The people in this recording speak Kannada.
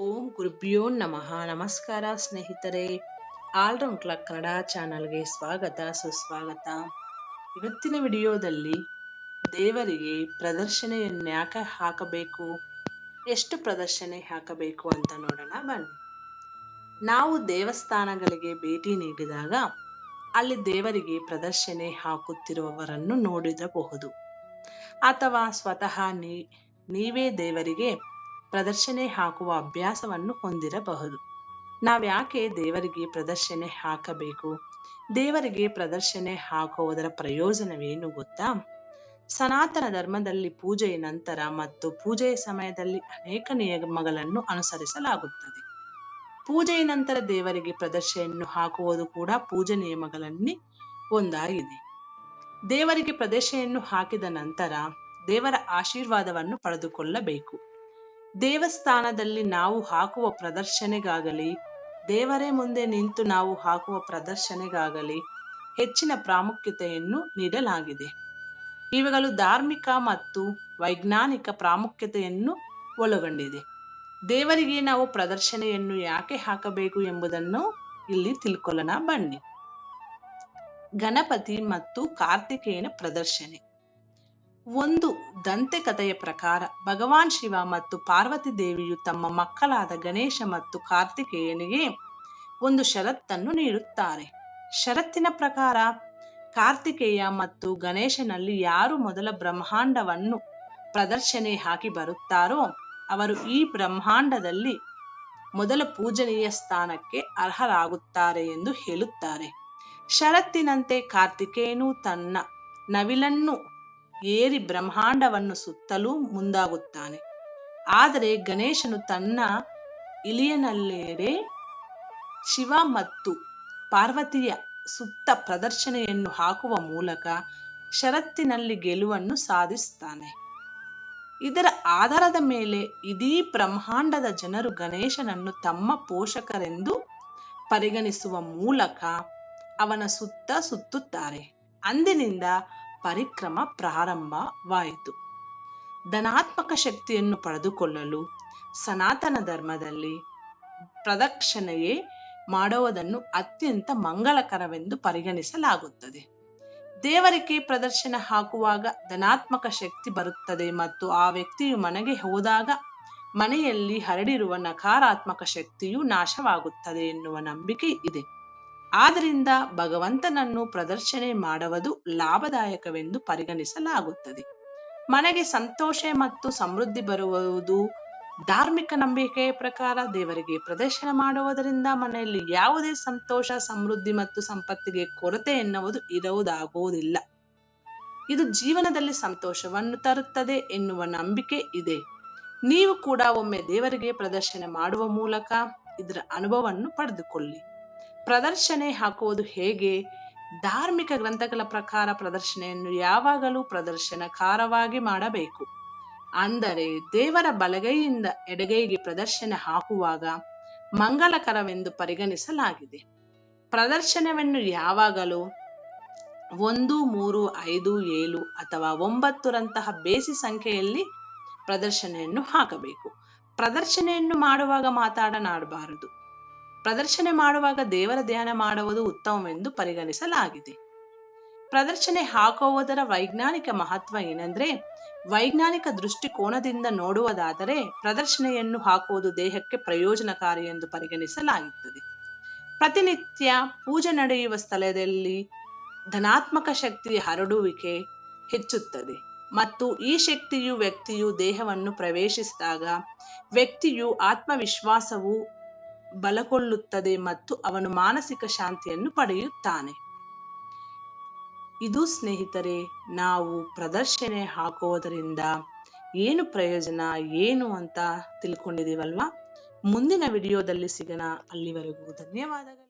ಓಂ ಗುರುಭ್ಯೋ ನಮಃ. ನಮಸ್ಕಾರ ಸ್ನೇಹಿತರೆ. ಆಲ್ರೌಂಡ್ ಕ್ಲಾಕ್ ಕನ್ನಡ ಚಾನಲ್ಗೆ ಸ್ವಾಗತ, ಸುಸ್ವಾಗತ. ಇವತ್ತಿನ ವಿಡಿಯೋದಲ್ಲಿ ದೇವರಿಗೆ ಪ್ರದರ್ಶನೆಯನ್ನು ಯಾಕೆ ಹಾಕಬೇಕು, ಎಷ್ಟು ಪ್ರದರ್ಶನೆ ಹಾಕಬೇಕು ಅಂತ ನೋಡೋಣ ಬನ್ನಿ. ನಾವು ದೇವಸ್ಥಾನಗಳಿಗೆ ಭೇಟಿ ನೀಡಿದಾಗ ಅಲ್ಲಿ ದೇವರಿಗೆ ಪ್ರದರ್ಶನೆ ಹಾಕುತ್ತಿರುವವರನ್ನು ನೋಡಿರಬಹುದು. ಅಥವಾ ಸ್ವತಃ ನೀ, ನೀವೇ ದೇವರಿಗೆ ಪ್ರದರ್ಶನೆ ಹಾಕುವ ಅಭ್ಯಾಸವನ್ನು ಹೊಂದಿರಬಹುದು. ನಾವ್ಯಾಕೆ ದೇವರಿಗೆ ಪ್ರದರ್ಶನೆ ಹಾಕಬೇಕು? ದೇವರಿಗೆ ಪ್ರದರ್ಶನೆ ಹಾಕುವುದರ ಪ್ರಯೋಜನವೇನು ಗೊತ್ತಾ? ಸನಾತನ ಧರ್ಮದಲ್ಲಿ ಪೂಜೆಯ ನಂತರ ಮತ್ತು ಪೂಜೆಯ ಸಮಯದಲ್ಲಿ ಅನೇಕ ನಿಯಮಗಳನ್ನು ಅನುಸರಿಸಲಾಗುತ್ತದೆ. ಪೂಜೆಯ ನಂತರ ದೇವರಿಗೆ ಪ್ರದರ್ಶನೆಯನ್ನು ಹಾಕುವುದು ಕೂಡ ಪೂಜೆ ನಿಯಮಗಳಲ್ಲಿ ಒಂದಾಗಿದೆ. ದೇವರಿಗೆ ಪ್ರದರ್ಶನೆಯನ್ನು ಹಾಕಿದ ನಂತರ ದೇವರ ಆಶೀರ್ವಾದವನ್ನು ಪಡೆದುಕೊಳ್ಳಬೇಕು. ದೇವಸ್ಥಾನದಲ್ಲಿ ನಾವು ಹಾಕುವ ಪ್ರದರ್ಶನೆಗಾಗಲಿ, ದೇವರೇ ಮುಂದೆ ನಿಂತು ನಾವು ಹಾಕುವ ಪ್ರದರ್ಶನೆಗಾಗಲಿ ಹೆಚ್ಚಿನ ಪ್ರಾಮುಖ್ಯತೆಯನ್ನು ನೀಡಲಾಗಿದೆ. ಇವುಗಳು ಧಾರ್ಮಿಕ ಮತ್ತು ವೈಜ್ಞಾನಿಕ ಪ್ರಾಮುಖ್ಯತೆಯನ್ನು ಒಳಗೊಂಡಿದೆ. ದೇವರಿಗೆ ನಾವು ಪ್ರದರ್ಶನೆಯನ್ನು ಯಾಕೆ ಹಾಕಬೇಕು ಎಂಬುದನ್ನು ಇಲ್ಲಿ ತಿಳ್ಕೊಳ್ಳೋಣ ಬನ್ನಿ. ಗಣಪತಿ ಮತ್ತು ಕಾರ್ತಿಕೇಯನ ಪ್ರದರ್ಶನೆ. ಒಂದು ದಂತೆಕಥೆಯ ಪ್ರಕಾರ ಭಗವಾನ್ ಶಿವ ಮತ್ತು ಪಾರ್ವತಿ ದೇವಿಯು ತಮ್ಮ ಮಕ್ಕಳಾದ ಗಣೇಶ ಮತ್ತು ಕಾರ್ತಿಕೇಯನಿಗೆ ಒಂದು ಷರತ್ತನ್ನು ನೀಡುತ್ತಾರೆ. ಷರತ್ತಿನ ಪ್ರಕಾರ ಕಾರ್ತಿಕೇಯ ಮತ್ತು ಗಣೇಶನಲ್ಲಿ ಯಾರು ಮೊದಲ ಬ್ರಹ್ಮಾಂಡವನ್ನು ಪ್ರದರ್ಶನೆ ಹಾಕಿ ಬರುತ್ತಾರೋ ಅವರು ಈ ಬ್ರಹ್ಮಾಂಡದಲ್ಲಿ ಮೊದಲ ಪೂಜನೀಯ ಸ್ಥಾನಕ್ಕೆ ಅರ್ಹರಾಗುತ್ತಾರೆ ಎಂದು ಹೇಳುತ್ತಾರೆ. ಷರತ್ತಿನಂತೆ ಕಾರ್ತಿಕೇಯನು ತನ್ನ ನವಿಲನ್ನು ಏರಿ ಬ್ರಹ್ಮಾಂಡವನ್ನು ಸುತ್ತಲೂ ಮುಂದಾಗುತ್ತಾನೆ. ಆದರೆ ಗಣೇಶನು ತನ್ನ ಇಲಿಯನಲ್ಲೇರೆ ಶಿವ ಮತ್ತು ಪಾರ್ವತಿಯ ಸುತ್ತ ಪ್ರದರ್ಶನೆಯನ್ನು ಹಾಕುವ ಮೂಲಕ ಷರತ್ತಿನಲ್ಲಿ ಗೆಲುವನ್ನು ಸಾಧಿಸುತ್ತಾನೆ. ಇದರ ಆಧಾರದ ಮೇಲೆ ಇಡೀ ಬ್ರಹ್ಮಾಂಡದ ಜನರು ಗಣೇಶನನ್ನು ತಮ್ಮ ಪೋಷಕರೆಂದು ಪರಿಗಣಿಸುವ ಮೂಲಕ ಅವನ ಸುತ್ತ ಸುತ್ತುತ್ತಾರೆ. ಅಂದಿನಿಂದ ಪರಿಕ್ರಮ ಪ್ರಾರಂಭವಾಯಿತು. ಧನಾತ್ಮಕ ಶಕ್ತಿಯನ್ನು ಪಡೆದುಕೊಳ್ಳಲು ಸನಾತನ ಧರ್ಮದಲ್ಲಿ ಪ್ರದಕ್ಷಿಣೆಯೇ ಮಾಡುವುದನ್ನು ಅತ್ಯಂತ ಮಂಗಳಕರವೆಂದು ಪರಿಗಣಿಸಲಾಗುತ್ತದೆ. ದೇವರಿಗೆ ಪ್ರದರ್ಶನ ಹಾಕುವಾಗ ಧನಾತ್ಮಕ ಶಕ್ತಿ ಬರುತ್ತದೆ ಮತ್ತು ಆ ವ್ಯಕ್ತಿಯು ಮನೆಗೆ ಹೋದಾಗ ಮನೆಯಲ್ಲಿ ಹರಡಿರುವ ನಕಾರಾತ್ಮಕ ಶಕ್ತಿಯು ನಾಶವಾಗುತ್ತದೆ ಎನ್ನುವ ನಂಬಿಕೆ ಇದೆ. ಆದ್ದರಿಂದ ಭಗವಂತನನ್ನು ಪ್ರದರ್ಶನೆ ಮಾಡುವುದು ಲಾಭದಾಯಕವೆಂದು ಪರಿಗಣಿಸಲಾಗುತ್ತದೆ. ಮನೆಗೆ ಸಂತೋಷ ಮತ್ತು ಸಮೃದ್ಧಿ ಬರುವುದು ಧಾರ್ಮಿಕ ನಂಬಿಕೆಯ ಪ್ರಕಾರ ದೇವರಿಗೆ ಪ್ರದರ್ಶನ ಮಾಡುವುದರಿಂದ ಮನೆಯಲ್ಲಿ ಯಾವುದೇ ಸಂತೋಷ, ಸಮೃದ್ಧಿ ಮತ್ತು ಸಂಪತ್ತಿಗೆ ಕೊರತೆ ಎನ್ನುವುದು ಇರುವುದಾಗುವುದಿಲ್ಲ. ಇದು ಜೀವನದಲ್ಲಿ ಸಂತೋಷವನ್ನು ತರುತ್ತದೆ ಎನ್ನುವ ನಂಬಿಕೆ ಇದೆ. ನೀವು ಕೂಡ ಒಮ್ಮೆ ದೇವರಿಗೆ ಪ್ರದರ್ಶನ ಮಾಡುವ ಮೂಲಕ ಇದರ ಅನುಭವವನ್ನು ಪಡೆದುಕೊಳ್ಳಿ. ಪ್ರದರ್ಶನೆ ಹಾಕುವುದು ಹೇಗೆ? ಧಾರ್ಮಿಕ ಗ್ರಂಥಗಳ ಪ್ರಕಾರ ಪ್ರದರ್ಶನೆಯನ್ನು ಯಾವಾಗಲೂ ಪ್ರದರ್ಶನಕಾರವಾಗಿ ಮಾಡಬೇಕು. ಅಂದರೆ ದೇವರ ಬಲಗೈಯಿಂದ ಎಡಗೈಗೆ ಪ್ರದರ್ಶನ ಹಾಕುವಾಗ ಮಂಗಳಕರವೆಂದು ಪರಿಗಣಿಸಲಾಗಿದೆ. ಪ್ರದರ್ಶನವನ್ನು ಯಾವಾಗಲೂ ಒಂದು, ಮೂರು, ಐದು, ಏಳು ಅಥವಾ ಒಂಬತ್ತರಂತಹ ಬೇಸಿ ಸಂಖ್ಯೆಯಲ್ಲಿ ಪ್ರದರ್ಶನೆಯನ್ನು ಹಾಕಬೇಕು. ಪ್ರದರ್ಶನೆಯನ್ನು ಮಾಡುವಾಗ ಮಾತಾಡನಾಡಬಾರದು. ಪ್ರದರ್ಶನೆ ಮಾಡುವಾಗ ದೇವರ ಧ್ಯಾನ ಮಾಡುವುದು ಉತ್ತಮವೆಂದು ಪರಿಗಣಿಸಲಾಗಿದೆ. ಪ್ರದರ್ಶನೆ ಹಾಕುವುದರ ವೈಜ್ಞಾನಿಕ ಮಹತ್ವ ಏನಂದ್ರೆ, ವೈಜ್ಞಾನಿಕ ದೃಷ್ಟಿಕೋನದಿಂದ ನೋಡುವುದಾದರೆ ಪ್ರದರ್ಶನೆಯನ್ನು ಹಾಕುವುದು ದೇಹಕ್ಕೆ ಪ್ರಯೋಜನಕಾರಿ ಎಂದು ಪರಿಗಣಿಸಲಾಗುತ್ತದೆ. ಪ್ರತಿನಿತ್ಯ ಪೂಜೆ ನಡೆಯುವ ಸ್ಥಳದಲ್ಲಿ ಧನಾತ್ಮಕ ಶಕ್ತಿಯ ಹರಡುವಿಕೆ ಹೆಚ್ಚುತ್ತದೆ ಮತ್ತು ಈ ಶಕ್ತಿಯು ವ್ಯಕ್ತಿಯು ದೇಹವನ್ನು ಪ್ರವೇಶಿಸಿದಾಗ ವ್ಯಕ್ತಿಯು ಆತ್ಮವಿಶ್ವಾಸವು ಬಲಗೊಳ್ಳುತ್ತದೆ ಮತ್ತು ಅವನು ಮಾನಸಿಕ ಶಾಂತಿಯನ್ನು ಪಡೆಯುತ್ತಾನೆ. ಇದು ಸ್ನೇಹಿತರೆ, ನಾವು ಪ್ರದರ್ಶನೆ ಹಾಕುವುದರಿಂದ ಏನು ಪ್ರಯೋಜನ, ಏನು ಅಂತ ತಿಳ್ಕೊಂಡಿದ್ದೀವಲ್ವಾ? ಮುಂದಿನ ವಿಡಿಯೋದಲ್ಲಿ ಸಿಗೋಣ. ಅಲ್ಲಿವರೆಗೂ ಧನ್ಯವಾದಗಳು.